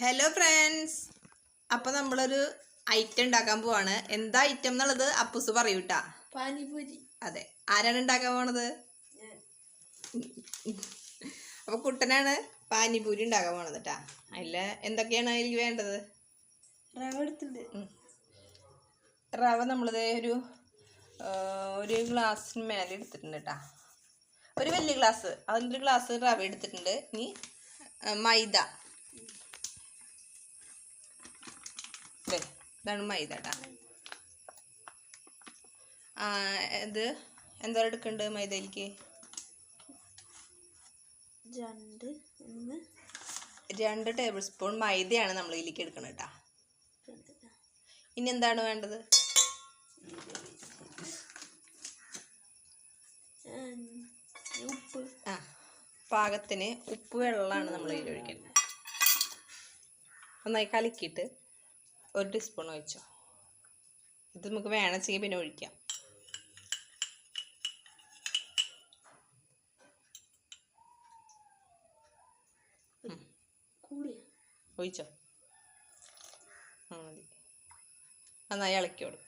Hello friends അപ്പോൾ നമ്മളൊരു item ഉണ്ടാക്കാൻ പോവാണ്. എന്താ ഐറ്റം എന്നുള്ളത് അപ്പൂസ് പറയൂട്ടാ. പാനിപൂരി. അതെ. ആരാണ് ഉണ്ടാക്കാൻ പോണത്? അപ്പോൾ കുട്ടനാണ് പാനിപൂരി ഉണ്ടാക്കാൻ പോണത് കേട്ടാ അല്ല എന്തൊക്കെയാണ് അതിൽ വേണ്ടത്? റവ എടുത്തിട്ടുണ്ട്. റവ നമ്മളിത് ഒരു ഒരു ഗ്ലാസ്സിന് മേലെ എടുത്തിട്ടുണ്ട് കേട്ടാ ഒരു വലിയ ഗ്ലാസ്. അതിലൊരു ഗ്ലാസ് റവ എടുത്തിട്ടുണ്ട്. ഇനി മൈദ. ഇതാണ് മൈദ കേട്ടാ ഇത് എന്താ എടുക്കണ്ട് മൈദയിലേക്ക്? രണ്ട് രണ്ട് ടേബിൾ സ്പൂൺ മൈദയാണ് നമ്മൾ ഇതിലേക്ക് എടുക്കണം കേട്ടാ. ഇനി എന്താണ് വേണ്ടത്? ഉപ്പ്. ആ പാകത്തിന് ഉപ്പ് വെള്ളമാണ് നമ്മൾ ഇതിൽ ഒഴിക്കുന്നത് നന്നായി കലക്കിയിട്ട്. ഒരു ടീസ്പൂൺ ഒഴിച്ചോ. ഇത് നമുക്ക് വേണമെച്ചെങ്കിൽ പിന്നെ ഒഴിക്കാം. ഒഴിച്ചോ. മതി. നന്നായി ഇളക്കിയോടും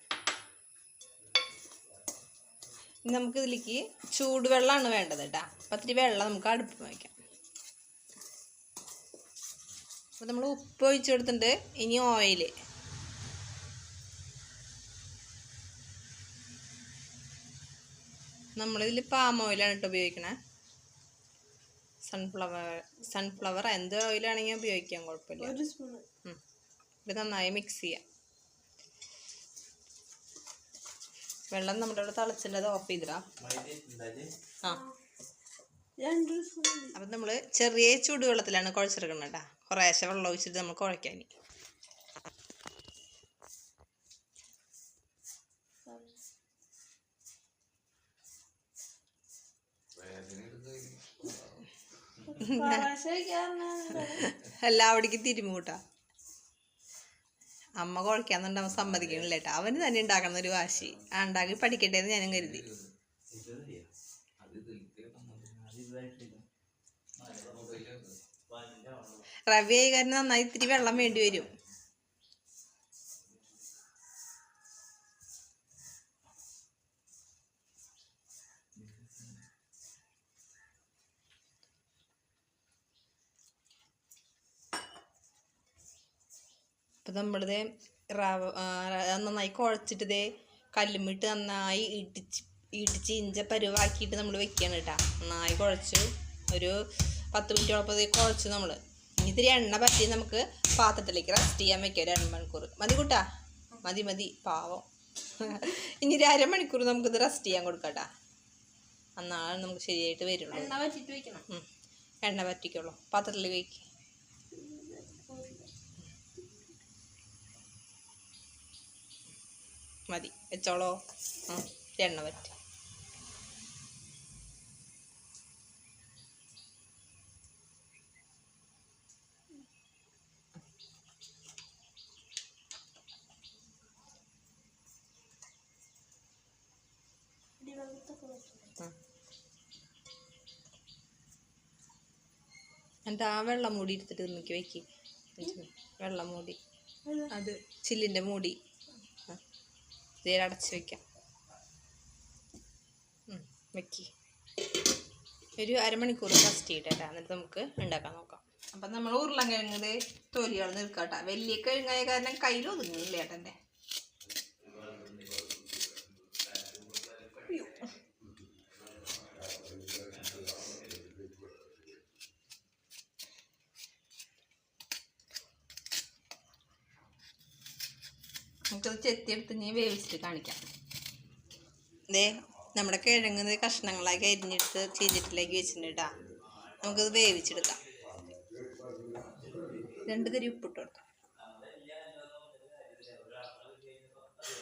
ഇനി നമുക്ക് ഇതിലേക്ക് ചൂടുവെള്ളമാണ് വേണ്ടത് കേട്ടാ. അപ്പം ഇത്തിരി വെള്ളം നമുക്ക് അടുപ്പ് വയ്ക്കാം അപ്പോൾ നമ്മൾ ഉപ്പ് ഒഴിച്ചു കൊടുത്തിട്ടുണ്ട്. ഇനി ഓയിൽ നമ്മളിതിൽ പാം ഓയിലാണ് കേട്ടോ ഉപയോഗിക്കണേ. സൺഫ്ലവർ സൺഫ്ലവർ എന്ത് ഓയിലാണെങ്കിൽ ഉപയോഗിക്കാം കുഴപ്പമില്ല. ഇത് നന്നായി മിക്സ് ചെയ്യാം. വെള്ളം നമ്മുടെ ഇവിടെ തിളച്ചിന്റെ ഓഫ് ചെയ്തിടാം. ആ. അപ്പം നമ്മൾ ചെറിയ ചൂടുവെള്ളത്തിലാണ് കുഴച്ചെടുക്കുന്നത് കേട്ടോ കുറേശ്ശെ വെള്ളം ഒഴിച്ചിട്ട് നമ്മൾ കുഴക്കാൻ പറാശ അവിടേക്ക് തിരുമുകൂട്ടാ അമ്മ കുഴക്കാന്നുണ്ടാവും സമ്മതിക്കണില്ല കേട്ടോ. അവന് തന്നെ ഉണ്ടാക്കണം ഒരു വാശി. ആ ഉണ്ടാക്കി പഠിക്കട്ടെ എന്ന് ഞാനും കരുതി. റവി ആയി കാരണം നന്നായി ഇത്തിരി വെള്ളം വേണ്ടി വരും. അപ്പം നമ്മളിത് റവ നന്നായി കുഴച്ചിട്ട് ഇതേ കല്ലുമിട്ട് നന്നായി ഇടിച്ച് ഇടിച്ച് ഇഞ്ച പരുവാക്കിയിട്ട് നമ്മൾ വെക്കുകയാണ് കേട്ടോ. നന്നായി കുഴച്ചു. ഒരു പത്ത് മിനിറ്റോളപ്പം ഇത് കുഴച്ചു നമ്മൾ ഇനി ഇത്തിരി എണ്ണ പറ്റി നമുക്ക് പാത്രത്തിലേക്ക് റെസ്റ്റ് ചെയ്യാൻ വെക്കാം. ഒരു അരമണിക്കൂർ. മതി കൂട്ടാ. മതി മതി. പാവം. ഇനി ഒരു അരമണിക്കൂർ നമുക്കിത് റെസ്റ്റ് ചെയ്യാൻ കൊടുക്കട്ടാ എന്നാണ് നമുക്ക് ശരിയായിട്ട് വരുള്ളൂ. എണ്ണ പറ്റിക്കോളൂ. പറ്റിക്കുള്ളൂ പാത്രത്തിൽ വയ്ക്ക് മതി. വെച്ചോളോ. ആ എണ്ണ പറ്റി എന്നിട്ട് ആ വെള്ളം മൂടി എടുത്തിട്ട് നിൽക്കി വെക്ക്. വെള്ളം മൂടി. അത് ചില്ലിന്റെ മൂടി. ഇതിൽ അടച്ച് വെക്കാം. വെക്കി. ഒരു അരമണിക്കൂർ ഫസ്റ്റ് ചെയ്തിട്ടാ എന്നിട്ട് നമുക്ക് ഉണ്ടാക്കാൻ നോക്കാം. അപ്പം നമ്മൾ ഉരുളൻ കിഴങ്ങത് തൊലികൾ കേട്ടോ വലിയ കിഴങ്ങായ കാരണം കയ്യിൽ ഒതുങ്ങുന്നില്ല ഏട്ടന്റെ. നമുക്കത് ചെത്തിയെടുത്ത് ഇനി വേവിച്ചിട്ട് കാണിക്കാം. ദേ നമ്മുടെ കിഴങ്ങ് കഷ്ണങ്ങളൊക്കെ അരിഞ്ഞെടുത്ത് ചീഞ്ചട്ടിലേക്ക് വെച്ചിട്ടുണ്ട് കേട്ടോ നമുക്കത് വേവിച്ചെടുക്കാം. രണ്ട് തരി ഉപ്പിട്ട് കൊടുക്കാം.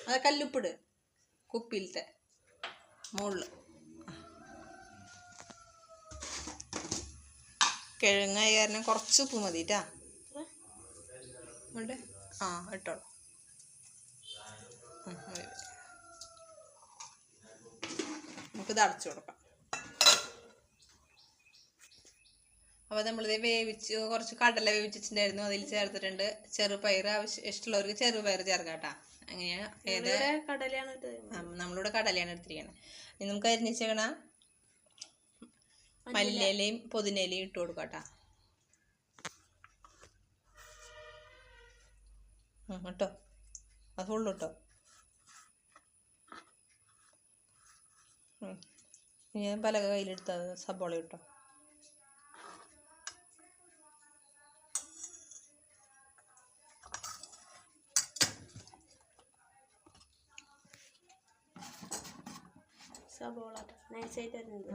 അത് കല്ലുപ്പിട് കുപ്പിയിലത്തെ മുകളിൽ കിഴങ്ങായ കാരണം കുറച്ച് ഉപ്പ് മതി കേട്ടാ ആ ഇട്ടോളൂ. നമുക്കിത് അടച്ചു കൊടുക്കാം. അപ്പോൾ നമ്മളിത് വേവിച്ച് കുറച്ച് കടല വേവിച്ചിട്ടുണ്ടായിരുന്നു. അതിൽ ചേർത്തിട്ടുണ്ട് ചെറുപയർ ആവശ്യം ഇഷ്ടമുള്ളവർക്ക് ചെറുപയർ ചേർക്കാം കേട്ടോ. അങ്ങനെയാണ് ഏത്? നമ്മളിവിടെ കടലയാണ് എടുത്തിരിക്കുന്നത് ഇനി നമുക്ക് അരിഞ്ഞിച്ചേക്കണ മല്ലിയിലയും പുതിനയിലയും ഇട്ട് കൊടുക്കാം കേട്ടോ. അത് ഫുള്ള് ഇട്ടോ ഉം. ഇനി ഞാൻ പലക കയ്യിലെടുത്തത് സബോള ഇട്ടോ. സബോള. നൈസായിട്ട് അരിഞ്ഞത്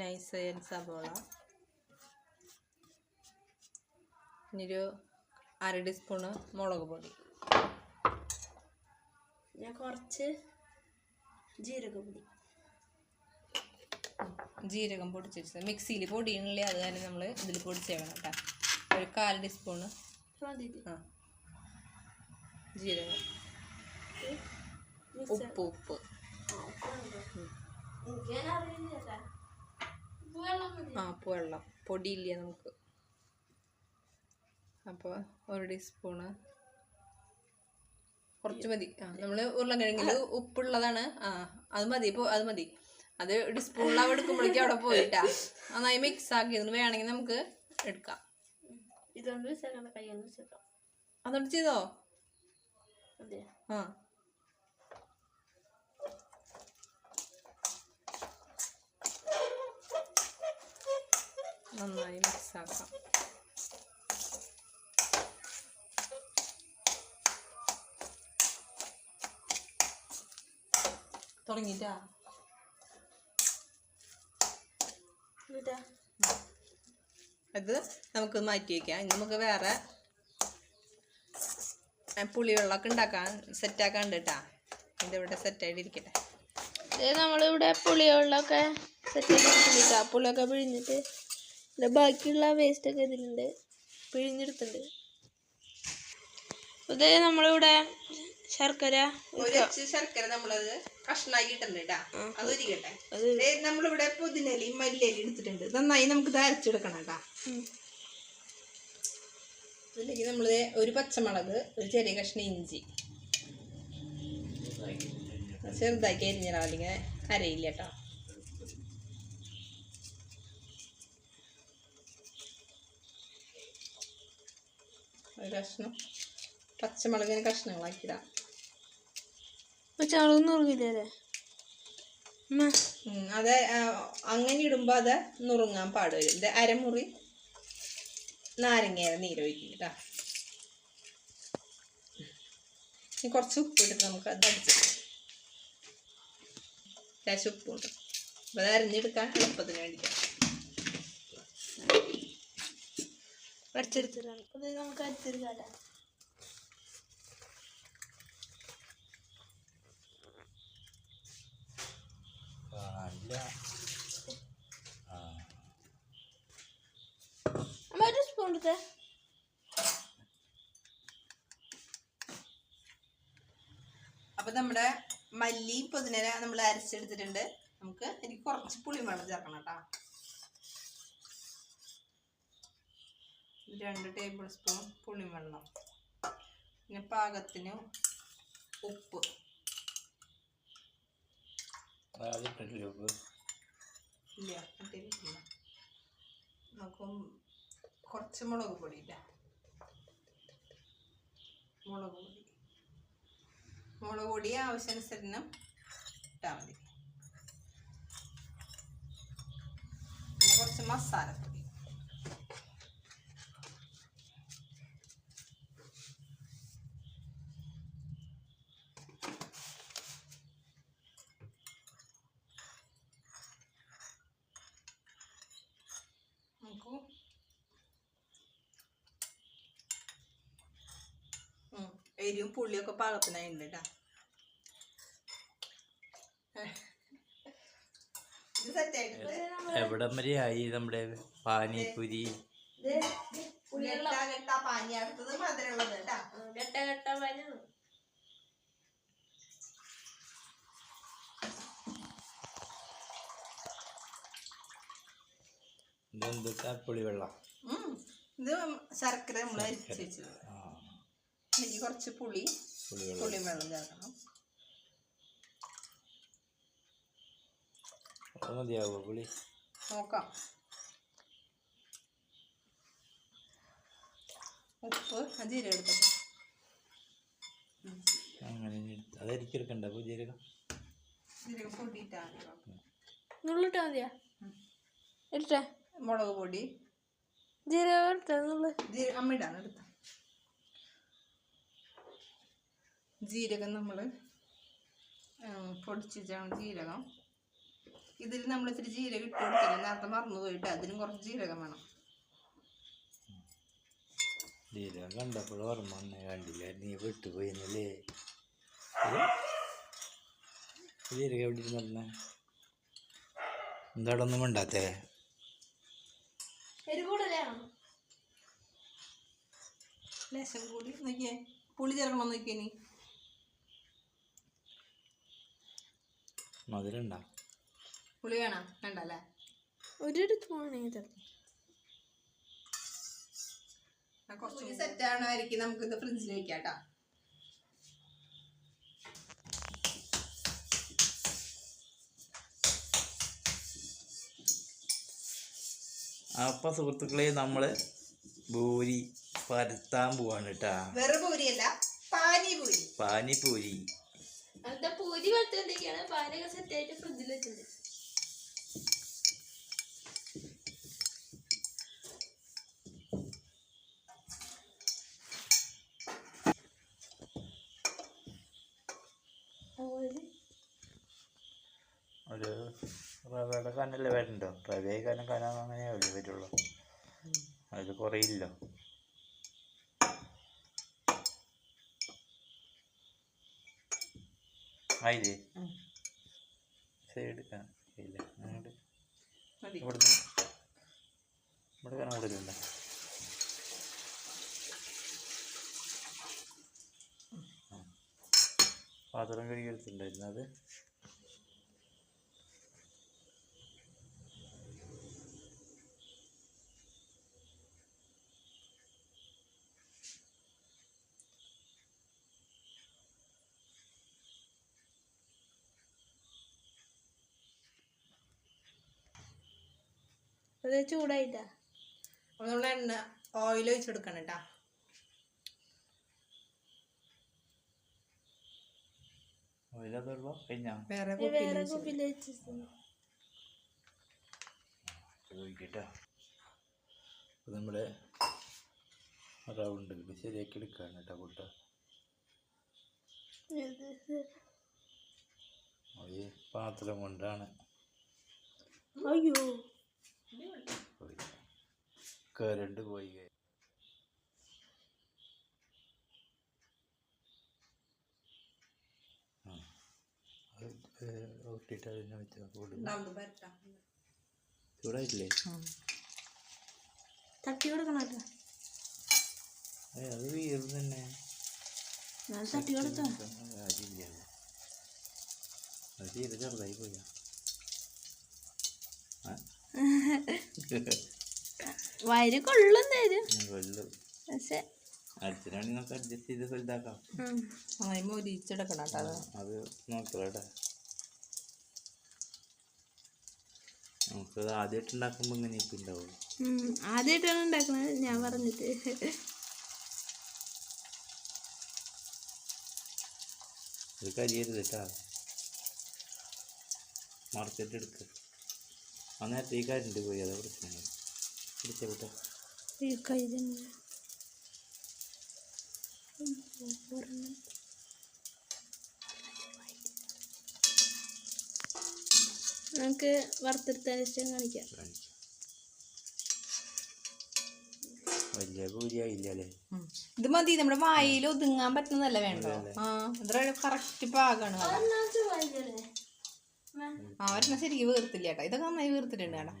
നൈസ് സബോള. ഇനിയൊരു അര ടീസ്പൂണ് മുളക് പൊടി. ഞാൻ കുറച്ച് ജീരകപ്പൊടി. ജീരകം പൊടിച്ചിട്ട് മിക്സിയിൽ പൊടിയണില്ലേ അത് തന്നെ നമ്മൾ ഇതിൽ പൊടിച്ചേക്കണം കേട്ടോ. ഒരു കാൽ ടീസ്പൂണ്. ആ. ജീരകം. ഉപ്പ് ഉപ്പ്. ആ വെള്ളം. പൊടിയില്ല നമുക്ക്. അപ്പോൾ ഒരു ടീസ്പൂണ്. കുറച്ച് മതി. ആ നമ്മൾ ഉരുളക്കിഴങ്ങിൽ ഉപ്പുള്ളതാണ്. ആ അത് മതി. ഇപ്പോൾ അത് മതി. അത് ടീസ്പൂണിൽ അവിടെ എടുക്കുമ്പോഴേക്കും അവിടെ പോയിട്ടാ. നന്നായി മിക്സ് ആക്കി. വേണമെങ്കിൽ നമുക്ക് എടുക്കാം. ഇതുകൊണ്ട് അതുകൊണ്ട് ചെയ്തോ? ആ. നന്നായി മിക്സ് ആക്കാം. തുടങ്ങിട്ടാ എന്നിട്ടാ അത് നമുക്ക് മാറ്റി വയ്ക്കാം ഇനി നമുക്ക് വേറെ പുളിവെള്ളമൊക്കെ ഉണ്ടാക്കാൻ സെറ്റാക്കാൻ ഉണ്ട് കേട്ടാ ഇതിന്റെ ഇവിടെ സെറ്റായിട്ട് ഇരിക്കട്ടെ. നമ്മളിവിടെ പുളിവെള്ളമൊക്കെ സെറ്റ് ചെയ്തിട്ടുണ്ട് പുളിയൊക്കെ പിഴിഞ്ഞിട്ട്. ബാക്കിയുള്ള വേസ്റ്റൊക്കെ ഇതിലുണ്ട്. പിഴിഞ്ഞെടുത്തിട്ടുണ്ട്. ഇത് നമ്മളിവിടെ ശർക്കര ശർക്കര നമ്മളത് കഷ്ണാക്കി ഇട്ടുണ്ട് അത് നമ്മളിവിടെ പുതിനലി മല്ലേലി എടുത്തിട്ടുണ്ട്. നന്നായി നമുക്ക് ഇത് അരച്ചെടുക്കണം കേട്ടാ. ഇതിലേക്ക് നമ്മൾ ഒരു പച്ചമുളക് ഒരു ചെറിയ കഷ്ണം ഇഞ്ചി. ചെറുതാക്കി അരിഞ്ഞിടാം. അല്ലെങ്കിൽ അരയില്ല കേട്ടോ ഒരു കഷ്ണം. പച്ചമുളകിന് പച്ചമുളക് അമ്മ അത് അങ്ങനെ ഇടുമ്പോ അത് നുറുങ്ങാൻ പാടുവരും. ഇത് അരമുറി നാരങ്ങ നീരൊഴിക്കും കേട്ടോ ഇനി കുറച്ച് ഉപ്പ് ഇട്ടിട്ട് നമുക്ക് അത് അടിച്ചു ലേശം ഉപ്പുണ്ട്. അപ്പോൾ അത് അരിഞ്ഞെടുക്കാൻ എളുപ്പത്തിന് വേണ്ടിയിട്ടാണ് അടിച്ചെടുത്തിട്ടാണ് നമുക്ക് അടിച്ചെടുക്കാം അമ്മ ഒരു സ്പൂൺ എടുത്തേ അപ്പോൾ നമ്മുടെ മല്ലി പുതിന നമ്മൾ അരച്ചെടുത്തിട്ടുണ്ട്. നമുക്ക് എനിക്ക് കുറച്ച് പുളിവെള്ളം ചേർക്കണം കേട്ടോ. രണ്ട് ടേബിൾ സ്പൂൺ പുളിവെള്ളം പിന്നെ പാകത്തിന് ഉപ്പ്. ഇല്ല ഇട്ടിട്ടില്ല. നമുക്ക് കുറച്ച് മുളക് പൊടി ഇല്ല മുളക് പൊടി. മുളക് പൊടി ആവശ്യാനുസരണം ഇട്ടാൽ മതി. പിന്നെ കുറച്ച് മസാലപ്പൊടി നമുക്ക് ഉം, എരിവും പുളിയൊക്കെ പാകത്തിനായിട്ടുണ്ട് കേട്ടോ എവിടെ വരെ ആയി നമ്മുടെ പാനിപുരി ഇതെന്തൊക്കെ പുളിവെള്ളം? ഇത് ശർക്കര നമ്മൾ അരിച്ചു വെച്ചത്. എനിക്ക് കുറച്ച് പുളി പുളികൾ പുളി വെള്ളം ചേർക്കണം മതിയാവോ പുളി? നോക്കാം. ഉപ്പ് ജീരകം എടുക്കട്ടെ അങ്ങനെ ഇനി എടുത്ത്. അപ്പോൾ ജീരകം? ജീരകം പൊടിയിട്ടാണ് നുള്ളിട്ടാ മതിയാ? ഇട്ടേ മുളക് പൊടി. ജീരകം ഇട്ടേ നുള്ളു. ജീരകം എടുത്ത. ജീരകം നമ്മൾ പൊടിച്ച് വെച്ചാണ് ജീരകം. ഇതിൽ നമ്മൾ ഇത്തിരി ജീരകം ഇട്ട് കൊടുത്തില്ല? നേരത്തെ മറന്നു പോയിട്ട് അതിനും കുറച്ച് ജീരകം വേണം. ജീരകം കണ്ടപ്പോൾ ഓർമ്മ വന്നേ കണ്ടില്ല? നീ വിട്ടുപോയിന്നല്ലേ? ജീരകം എവിടെ ഇരുന്നല്ലേ എന്താടെ ഒന്നും മിണ്ടാത്തേ? ലേശം കൂടി നോക്കിയേ പുളി ചേർക്കണം നോക്കിയേ നീ മധുരണ്ട? പുളി വേണം? വേണ്ടല്ലേ? ഒരിടത്ത് പോകണമെങ്കിൽ തരാം കുറച്ചുകൂടി സെറ്റ് ആവണമായിരിക്കും. നമുക്ക് ഇത് ഫ്രിഡ്ജിൽ വെക്കാം കേട്ടോ അപ്പം സുഹൃത്തുക്കളെ നമ്മൾ ഭൂരി പരത്താൻ പോവാണ് കേട്ടാ വെറുപൂരി അല്ല പാനിപൂരി. പാനിപൂരി. അങ്ങനത്തെ പൂരി വളർത്തുകൊണ്ടിരിക്കുകയാണ് പാനൊക്കെ സെറ്റായിട്ട് ഫ്രിഡ്ജിൽ വെച്ചിട്ടുണ്ട്. ഒരു റവയുടെ കനല്ലേ വരണ്ടോ? റവയെ കനം കനം അങ്ങനെയാ വരുള്ളൂ. അത് കുറയില്ലോ. ആയില്ലേ സൈഡ് എടുക്കാൻ ഇല്ല അങ്ങോട്ട് മതി. ഇവിടുന്ന്. ഇവിടെ കാണാൻ കൂടുതലുണ്ട് പാത്രം കഴുകി അത്. അത് ചൂടായിട്ടാ. അപ്പോൾ നമ്മൾ എണ്ണ ഓയിൽ ഒഴിച്ചെടുക്കണം കേട്ടോ അതിലതുള്ളൂ കഴിഞ്ഞാ? വേറെ വേറെ വെച്ച്. കുപ്പിയിൽ വെച്ചിട്ടുണ്ട് ചോദിക്കട്ടെ അപ്പോൾ നമ്മുടെ റൗണ്ട് ഇത് ശരിയാക്കി എടുക്കുകയാണ് കേട്ടോ. കൂട്ട ഈ പാത്രം കൊണ്ടാണ്. അയ്യോ. പോയി. കരണ്ട് പോയി അതിനെ ചൂടായിട്ടില്ലേ? തട്ടി അത് വീർന്ന് തന്നെ. ഞാൻ തട്ടി കൊടുത്തോ? അത്. ചെറുതായി പോയാ. വയറ് കൊള്ളുന്നേരും വെള്ളം പക്ഷെ അടുത്തിനാണെങ്കിൽ നമുക്ക് അഡ്ജസ്റ്റ് ചെയ്ത് വലുതാക്കാം. ഉം. നന്നായി മൊരിച്ചെടുക്കണം കേട്ടോ അത്. അത് നോക്കലട്ടെ നമുക്കത് ആദ്യമായിട്ട് ഉണ്ടാക്കുമ്പോൾ ഇങ്ങനെ ഇപ്പം ഉണ്ടാവുള്ളൂ ആദ്യമായിട്ടാണ് ഉണ്ടാക്കണത് ഞാൻ പറഞ്ഞിട്ട്. ഇത് കരിയരുത് കേട്ടോ. മറച്ചിട്ട് എടുക്കുക നേരത്തെ ഈ കരണ്ട് പോയി അതാ പ്രശ്നങ്ങൾ പിടിച്ച വിട്ടോ ഈ കൈ നമുക്ക് വറുത്തെടുത്തതിന് ശേഷം കാണിക്കാം. വലിയ പൂരിയായില്ല ഇത് മതി നമ്മുടെ വായിൽ ഒതുങ്ങാൻ പറ്റുന്നതല്ല വേണ്ടോ ആ ഇത്ര കറക്റ്റ് പാകാണ് അവരെന്നെ ഒരെണ്ണം ശരിക്കും വീർത്തില്ല കേട്ടോ. ഇതൊക്കെ നന്നായി വീർത്തിട്ടുണ്ട് കേട്ടോ.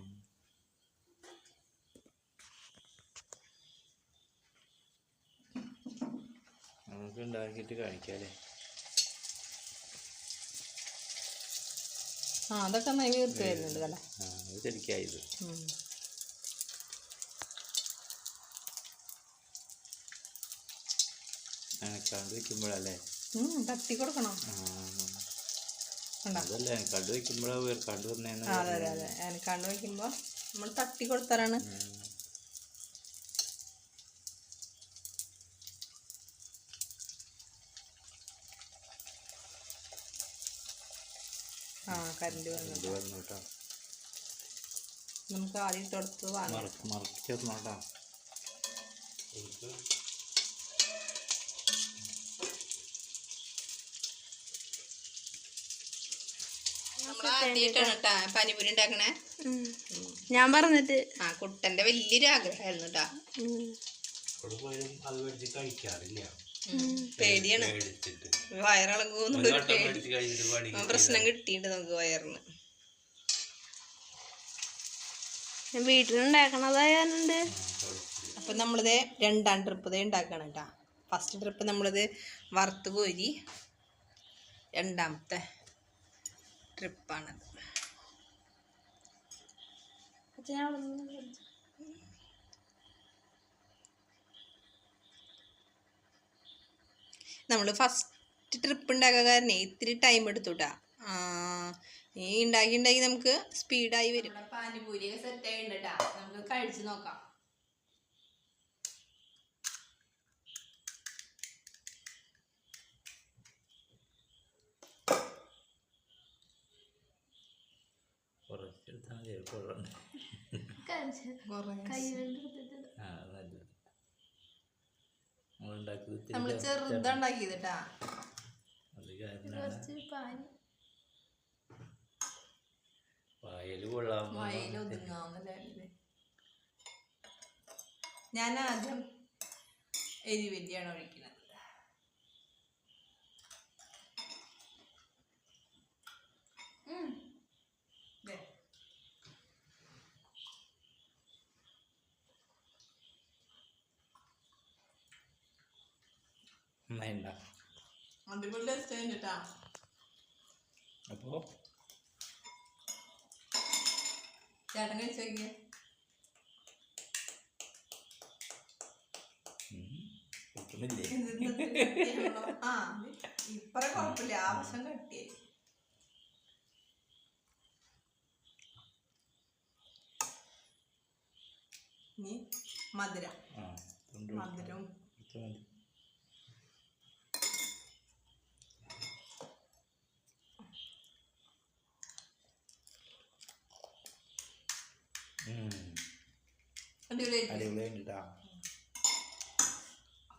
തട്ടി കൊടുക്കണം. ആ. അതല്ലേ കണ്ടു വെക്കുമ്പോഴാ കണ്ടു വന്നേന്ന് ആ, അതെ അതെ നമ്മൾ തട്ടി കൊടുത്താലാണ് ആ കരണ്ട് വന്നു കേട്ടോ. നമുക്ക് ആദ്യം ഇട്ടെടുത്ത് വാങ്ങാം. മറക്കാം നമ്മൾ ആദ്യമായിട്ടാണ് കേട്ടാ പനിപുരി ഉണ്ടാക്കണേ. ഞാൻ പറഞ്ഞിട്ട്. ആ കുട്ടന്റെ വലിയൊരു ആഗ്രഹമായിരുന്നു കേട്ടാ. പേടിയാണ്. വയറിളകുന്നുള്ളൊരു പേടി. പ്രശ്നം കിട്ടിയിട്ട് നമുക്ക് വയറിന്. ഞാൻ വീട്ടിലുണ്ടാക്കണതായാലുണ്ട് അപ്പം നമ്മളിത് രണ്ടാം ട്രിപ്പ് ഇതേ ഉണ്ടാക്കണം കേട്ടോ. ഫസ്റ്റ് ട്രിപ്പ് നമ്മളിത് വറുത്ത് കോരി രണ്ടാമത്തെ ട്രിപ്പാണത്. നമ്മൾ ഫസ്റ്റ് ട്രിപ്പ് ഉണ്ടാക്കാൻ കാരണം ഇത്തിരി ടൈം എടുത്തുട്ടാ. ഈ ഉണ്ടാക്കി ഉണ്ടാക്കി നമുക്ക് സ്പീഡായി വരും. പാനിപൂരി സെറ്റ് ആയിട്ടാ നമുക്ക് കഴിച്ചു നോക്കാം. കുഴപ്പമില്ല ആ നല്ലത് നമ്മളുണ്ടാക്കിയത് ഇത്തിരി നമ്മൾ ചെറുതുണ്ടാക്കിയത് കേട്ടാ അത് കാരണമാണ് പായൽ കൊള്ളാം. വയൽ ഒതുങ്ങാവുന്നല്ലേ ഞാൻ ആദ്യം എരിവല്ലിയാണ് ഒഴിക്കുന്നത് ഉം. അടിപൊളി ടേസ്റ്റ് അപ്പോൾ ചേട്ടൻ കഴിച്ചു നോക്കിയേ. കിട്ടുന്നില്ലേ ആ ഇപ്പറ കുഴപ്പമില്ല. ആവശ്യം കട്ടിയായി ഇനി മധുരം. മധുരം ഇത്ര മതി ഉം. അടിപൊളിയായിട്ട്. അടിപൊളിയായിട്ടാ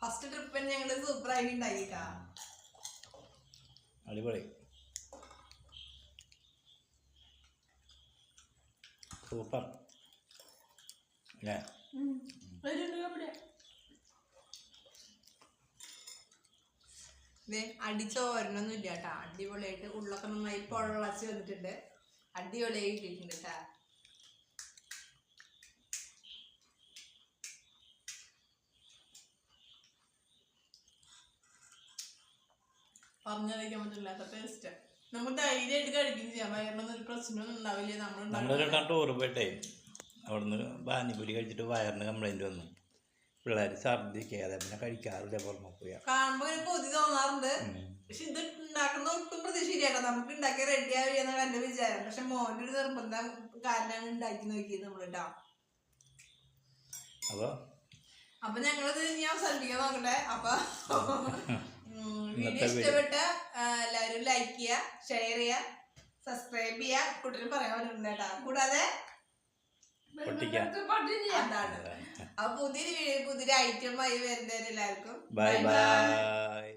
ഫസ്റ്റ് ട്രിപ്പിന് ഞങ്ങൾ സൂപ്പർ ആയിട്ട് ഉണ്ടാക്കിട്ടാ അടിപൊളി. സൂപ്പർ അല്ലേ? അടിച്ചോരനൊന്നും ഇല്ല കേട്ടാ അടിപൊളിയായിട്ട് ഉള്ളൊക്കെ നന്നായി പൊള്ളച്ച് വന്നിട്ടുണ്ട്. അടിപൊളിയായി ഇട്ടിട്ടുണ്ട് കേട്ടാ പറഞ്ഞറിയിക്കാൻ പറ്റില്ലാത്ത ടേസ്റ്റ് നമ്മൾ ധൈര്യമായിട്ട് കഴിക്കുകയും ചെയ്യാം. വയറിനൊന്നും ഒരു പ്രശ്നമൊന്നും ഉണ്ടാവില്ല. നമ്മൾ നമ്മളൊരു വട്ടം ടൂർ പോയിട്ടേ അവിടുന്ന് പാനിപ്പൂരി കഴിച്ചിട്ട് വയറിന് കംപ്ലൈന്റ് വന്നു. പിള്ളേർ ഛർദ്ദിക്കാതെ പിന്നെ കഴിക്കാറില്ല പുറമെ പോയാ കാണുമ്പോ ഇങ്ങനെ കൊതി തോന്നാറുണ്ട്. പക്ഷെ ഇത് ഉണ്ടാക്കുന്ന ഒട്ടും പ്രതീക്ഷയില്ല നമുക്ക് ഉണ്ടാക്കി റെഡി ആവുകയെന്നാണ് വിചാരം. പക്ഷെ മോന്റെ ഒരു നിർബന്ധം കാരണമാണ് ഉണ്ടാക്കി നോക്കിയത് നമ്മൾ കേട്ടോ അപ്പോൾ അപ്പൊ ഞങ്ങളത് ഇനി അവസാനിപ്പിക്കാൻ നോക്കട്ടെ. അപ്പൊ വീഡിയോ ഇഷ്ടപ്പെട്ട എല്ലാവരും ലൈക്ക് ചെയ്യുക ഷെയർ ചെയ്യുക സബ്സ്ക്രൈബ് ചെയ്യുക. കുട്ടികൾ പറയാൻ പറ്റുന്നുണ്ട് കേട്ടോ. കൂടാതെ അതാണ്. അപ്പൊ പുതിയൊരു വീഡിയോ പുതിയൊരു ഐറ്റം ആയി വരുന്നവരെല്ലാവർക്കും ബൈ ബൈ